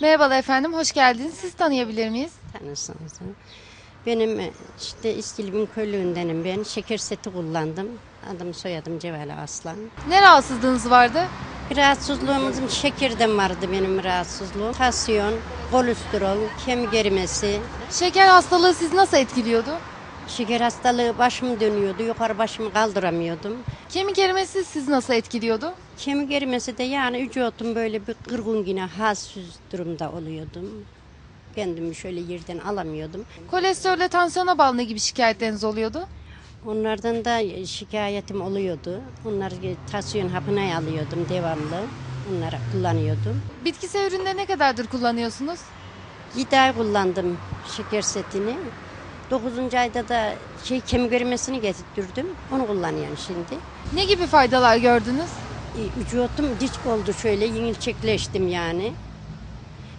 Merhabalar efendim, hoş geldiniz. Siz tanıyabilir miyiz? Tanırsınız. ha. Benim e, işte İskilip'in köylüğündenim ben. Şeker seti kullandım. Adım soyadım Cevali Aslan. Ne rahatsızlığınız vardı? Rahatsızlığımızın şekerden vardı benim rahatsızlığım. Tansiyon, kolesterol, kemik erimesi, Şeker hastalığı sizi nasıl etkiliyordu? şeker hastalığı başım dönüyordu. Yukarı başımı kaldıramıyordum. Kemik erimesi sizi nasıl etkiliyordu? Kemik erimesi de yani vücudum böyle bir kırgın yine halsiz durumda oluyordum. Kendimi şöyle yerden alamıyordum. Kolesterolle tansiyona bağlı gibi şikayetleriniz oluyordu? Onlardan da şikayetim oluyordu. Onları tansiyon hapına alıyordum devamlı. Onları kullanıyordum. Bitkisel ürünleri ne kadardır kullanıyorsunuz? 7 ay kullandım şeker setini. 9. ayda da şey kemik erimesini getirttirdim. Onu kullanıyorum şimdi. Ne gibi faydalar gördünüz? Vücudum dik oldu şöyle yeniçekleştim yani.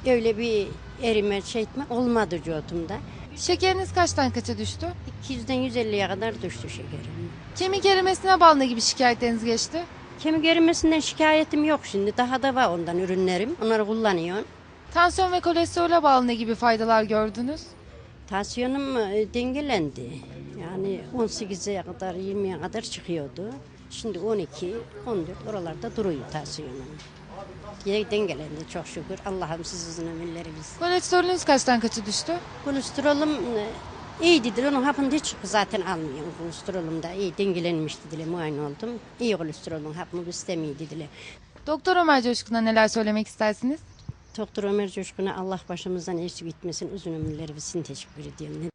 Öyle bir erime şey etme olmadı vücudumda. Şekeriniz kaçtan kaça düştü? 200'den 150'ye kadar düştü şekerim. Kemik erimesine bağlı ne gibi şikayetleriniz geçti? Kemik erimesinden şikayetim yok şimdi. Daha da var ondan ürünlerim. Onları kullanıyorum. Tansiyon ve kolesterole bağlı ne gibi faydalar gördünüz? Tansiyonum e, dengelendi. Yani 18'e kadar 20'ye kadar çıkıyordu. Şimdi 12, 14 oralarda duruyor tansiyonum. Dengelendi çok şükür. Allah'ım siz uzun ömürleri bilsin. Kolesterolünüz kaçtan kaça düştü? Kolesterolüm iyiydi. Onun hapını hiç zaten almıyorum. Kolesterolüm de iyi dengelenmişti dile muayene oldum. İyi kolesterolün hapını istemiyor dediler. Doktor Ömer Coşkun'a neler söylemek istersiniz? Doktor Ömer Coşkun'a Allah başımızdan eksik gitmesin. Uzun ömürleri bilsin teşekkür ediyorum.